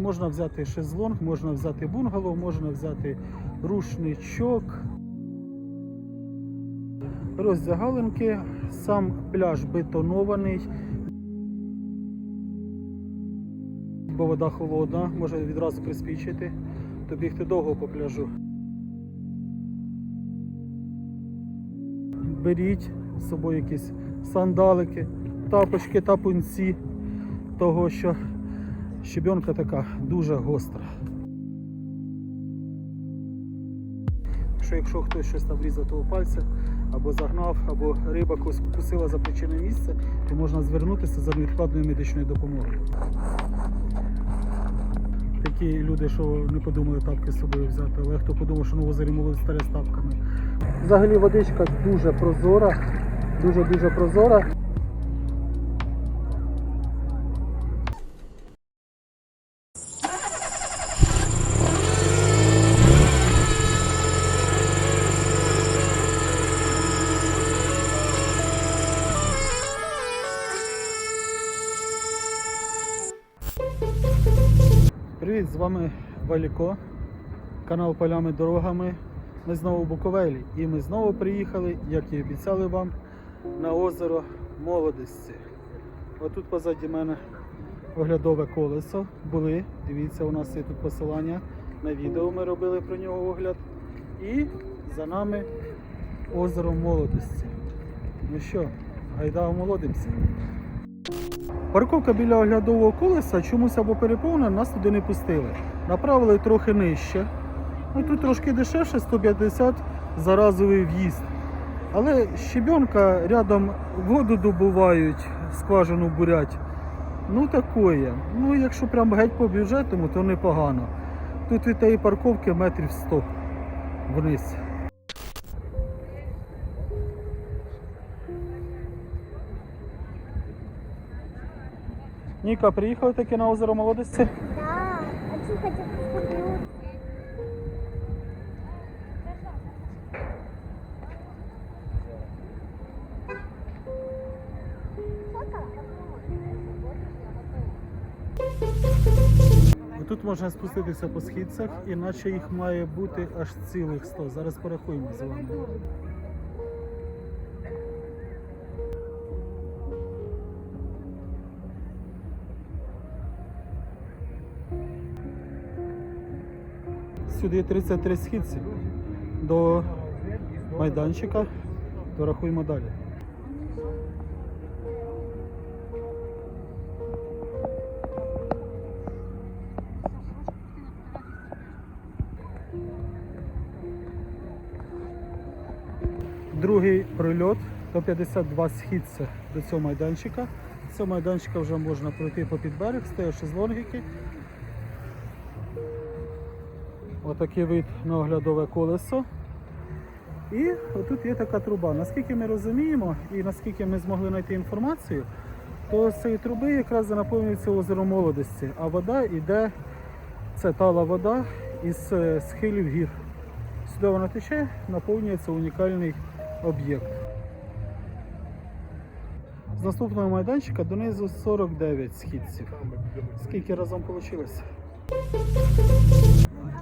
Можна взяти шезлонг, можна взяти бунгало, можна взяти рушничок. Роздягалинки, сам пляж бетонований, бо вода холодна, може відразу приспічити, то бігти довго по пляжу. Беріть з собою якісь сандалики, тапочки, тапунці, того що щебенка така дуже гостра. Що якщо хтось щось там врізав того пальця, або загнав, або риба кусила за причинне місце, то можна звернутися за невідкладною медичною допомогою. Такі люди, що не подумали тапки з собою взяти, але хто подумав, що на озері молоді старе з тапками. Взагалі водичка дуже прозора, дуже-дуже прозора. З вами Валіко, канал Полями Дорогами. Ми знову в Буковелі і ми знову приїхали, як і обіцяли вам, на озеро Молодості. Отут позаді мене оглядове колесо. Були. Дивіться, у нас є тут посилання на відео. Ми робили про нього огляд. І за нами озеро Молодості. Ну що, гайда омолодимося. Парковка біля оглядового колеса чомусь або переповнена, нас туди не пустили. Направили трохи нижче. Ну тут трошки дешевше, 150 за разовий в'їзд. Але щебенка рядом воду добувають, скважину бурять. Ну такое. Ну якщо прям геть по бюджетному, то непогано. Тут від тієї парковки метрів 100 вниз. Ніка, приїхали таки на озеро молодості? Да, хочу хотя бы куплю. Тут можна спуститися по східцях, іначе їх має бути аж цілих 100. Зараз порахуємо з вами. Сюди 33 східці. До майданчика. Дорахуємо далі. Другий прильот до 52 східця до цього майданчика. З цього майданчика вже можна пройти по підберег, стоять шезлонгіки. Отакий вид на оглядове колесо. І отут є така труба. Наскільки ми розуміємо і наскільки ми змогли знайти інформацію, то з цієї труби якраз наповнюється озеро молодості, а вода йде, це тала вода із е, схилів гір. Сюди вона тече, наповнюється унікальний об'єкт. З наступного майданчика донизу 49 східців. Скільки разом вийшло?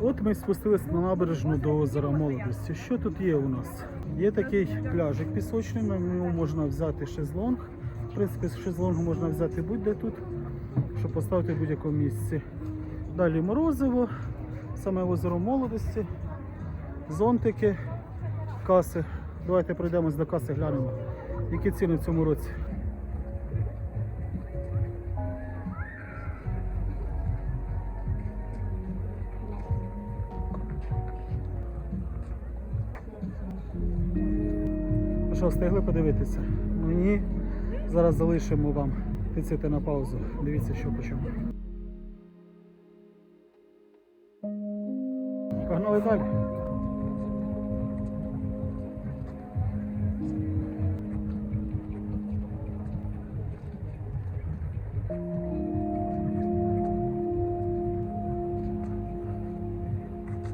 От ми спустилися на набережну до озера молодості. Що тут є у нас? Є такий пляжик пісочний, на ньому можна взяти шезлонг. В принципі, з шезлонгу можна взяти будь-де тут, щоб поставити в будь-якому місці. Далі морозиво, саме озеро молодості, зонтики, каси. Давайте пройдемось до каси, глянемо, які ціни в цьому році. Що, встигли подивитися? Ну ні. Зараз залишимо вам тицяти на паузу. Дивіться, що по чому. Погнали далі.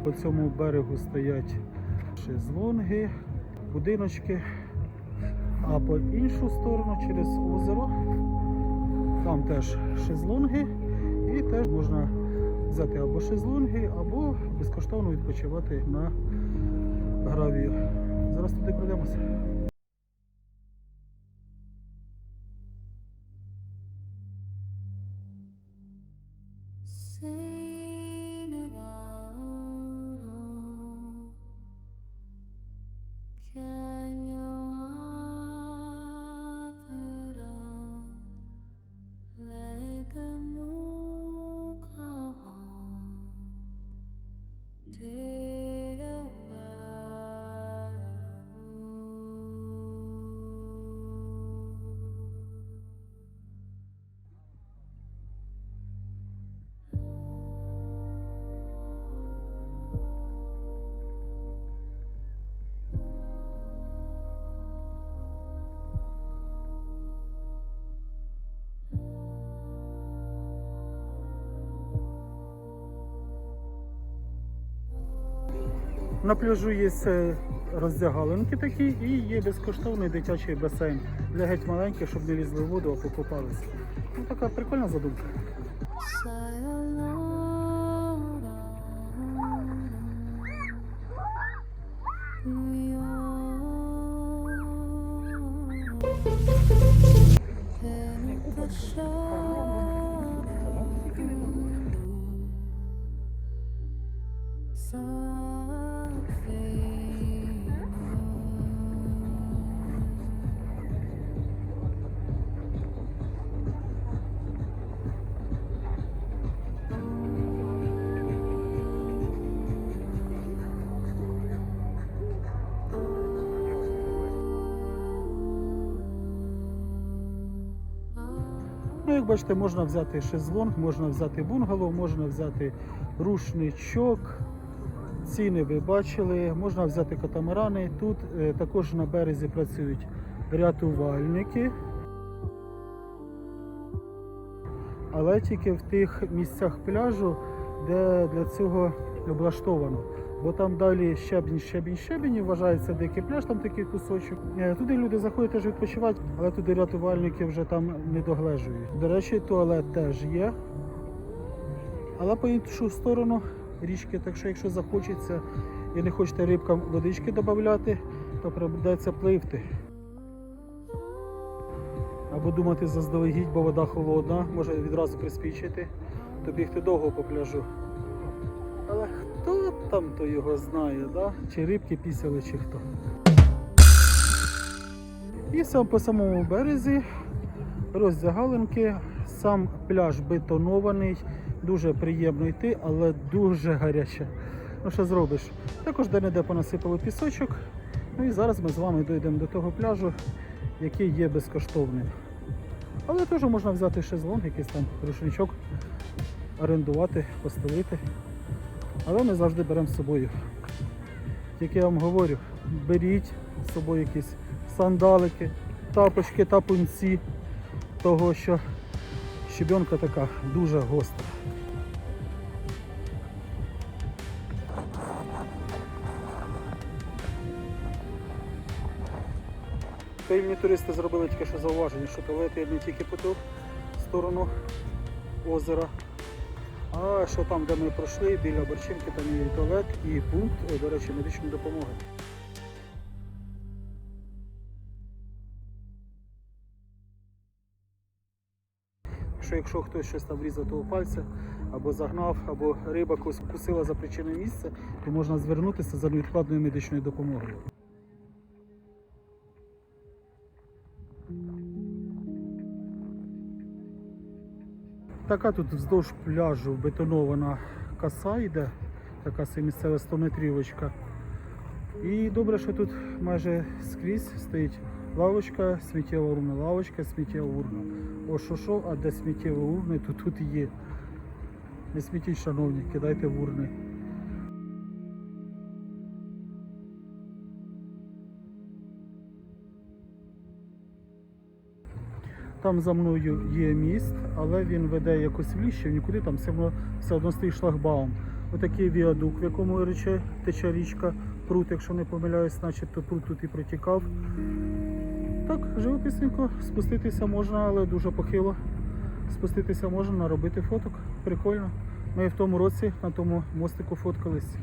По цьому берегу стоять шезлонги, будиночки, а по іншу сторону через озеро там теж шезлонги і теж можна взяти або шезлонги, або безкоштовно відпочивати на гравію. Зараз туди пройдемося. На пляжу є е, роздягалинки такі і є безкоштовний дитячий басейн для геть маленьких, щоб не лізли в воду, а покупалися. Ну, така прикольна задумка. Ну, як бачите, можна взяти шезлонг, можна взяти бунгало, можна взяти рушничок. Ціни ви бачили, можна взяти катамарани. Тут е, також на березі працюють рятувальники. Але тільки в тих місцях пляжу, де для цього облаштовано. Бо там далі щебінь, щебінь, щебінь, вважається дикий пляж, там такий кусочок. Е, Туди люди заходять теж відпочивати, але туди рятувальники вже там не доглежують. До речі, туалет теж є. Але по іншу сторону річки, так що якщо захочеться і не хочете рибкам водички додати, то придеться пливти. Або думати заздалегідь, бо вода холодна, може відразу приспічити, то бігти довго по пляжу. Але хто там то його знає, да? чи рибки пісяли, чи хто. І сам по самому березі роздягалинки, сам пляж бетонований, дуже приємно йти, але дуже гаряче. Ну що зробиш? Також де-не-де понасипали пісочок. Ну і зараз ми з вами дійдемо до того пляжу, який є безкоштовним. Але теж можна взяти шезлонг, якийсь там рушничок, орендувати, постелити. Але ми завжди беремо з собою. Тільки я вам говорю, беріть з собою якісь сандалики, тапочки, тапунці, того що щебенка така дуже гостра. Пильні туристи зробили тільки що зауваження, що туалет не тільки по ту сторону озера, а що там, де ми пройшли, біля Борчинки, там є туалет і пункт, е, до речі, медичної допомоги. Що якщо хтось щось там врізав того пальця, або загнав, або риба вкусила за причиною місця, то можна звернутися за невідкладною медичною допомогою. Така тут вздовж пляжу бетонована коса йде, така місцева 100 метрівочка. І добре, що тут майже скрізь стоїть лавочка, сміттєва урна, лавочка, сміттєва урна. О, що що, а де сміттєві урни, то тут є. Не смітіть, шановні, кидайте в урни. Там за мною є міст, але він веде якось в ліще, нікуди там все одно, все одно стоїть шлагбаум. Отакий віадук, в якому рече тече річка, прут, якщо не помиляюсь, начебто прут тут і протікав. Так, живописненько, спуститися можна, але дуже похило. Спуститися можна, наробити фоток. Прикольно. Ми в тому році на тому мостику фоткались.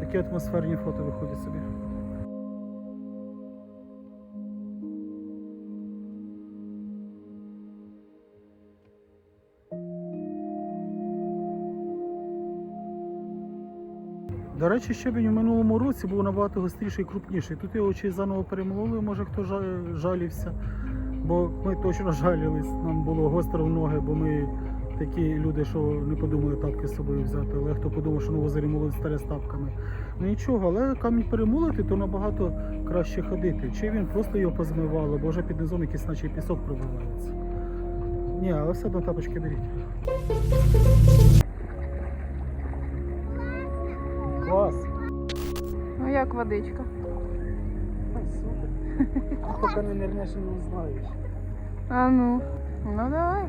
Такі атмосферні фото виходять собі. До речі, щебінь у минулому році був набагато гостріший і крупніший. Тут його чи заново перемололи, може хто жалівся. Бо ми точно жалілись, нам було гостро в ноги, бо ми такі люди, що не подумали тапки з собою взяти. Але хто подумав, що на озері старе з тапками. Ну нічого, але камінь перемолоти, то набагато краще ходити. Чи він просто його позмивало, бо вже під низом якийсь наче пісок пробивається. Ні, але все одно тапочки беріть. Як водичка? Супер. Поки не нирнеш, не узнаєш. А ну, ну давай.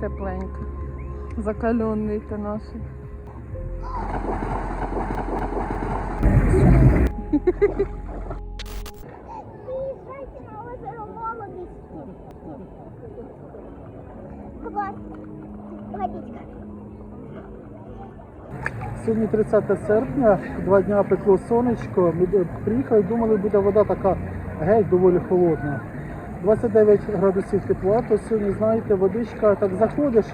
Тепленько. Закаленний ти наший. Приезжайте на озеро молодости. Класс. Водичка. Сьогодні 30 серпня, два дня пекло сонечко. Ми приїхали, думали, буде вода така геть доволі холодна. 29 градусів тепла, то сьогодні, знаєте, водичка так заходиш,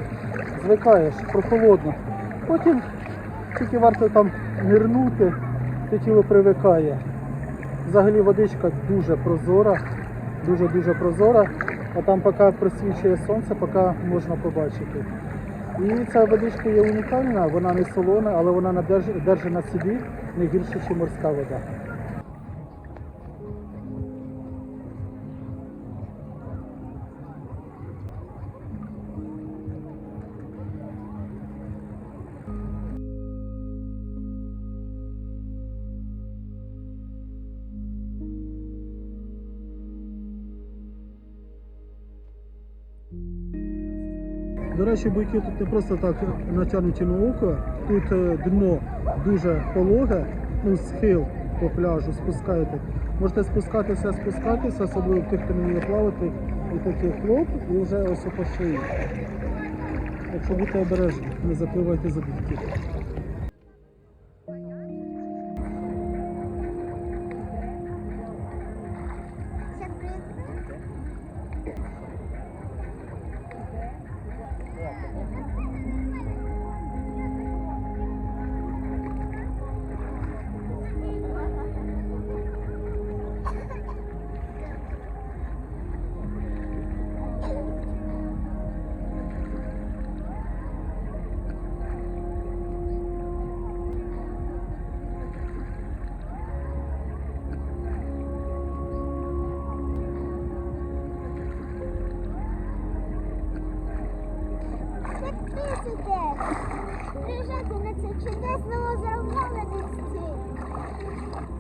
звикаєш, прохолодно. Потім тільки варто там нирнути, то тіло привикає. Взагалі водичка дуже прозора, дуже-дуже прозора, а там поки просвічує сонце, поки можна побачити. І ця водичка є унікальна, вона не солона, але вона держить на собі не гірше, ніж морська вода. До речі, буйки тут не просто так натягнуті на око. Тут е, дно дуже пологе, ну схил по пляжу спускаєте. Можете спускатися, спускатися, особливо тих, хто не вміє плавати, і такий хлоп, і вже ось по шиї. Якщо що будьте обережні, не запливайте за дітки.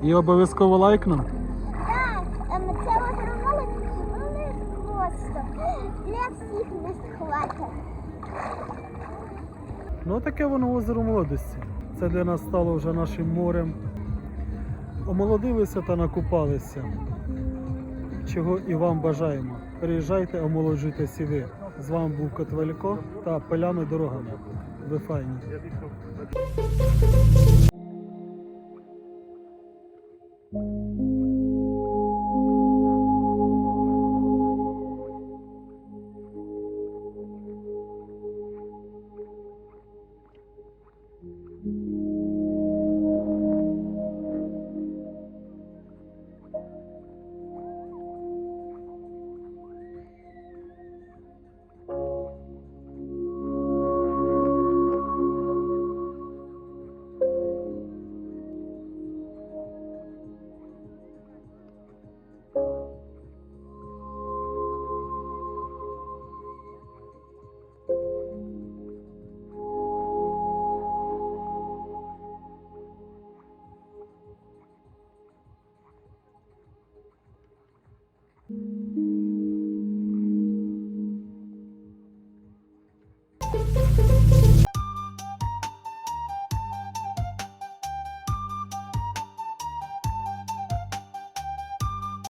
І обов'язково лайкнем. Так, ем, це озеро молодості просто. Для всіх не схватить. Ну таке воно озеро молодості. Це для нас стало вже нашим морем. Омолодилися та накупалися. Чого і вам бажаємо. Приїжджайте, омолоджуйтесь і ви. З вами був Котвелько та полями дорогами. Ви файні.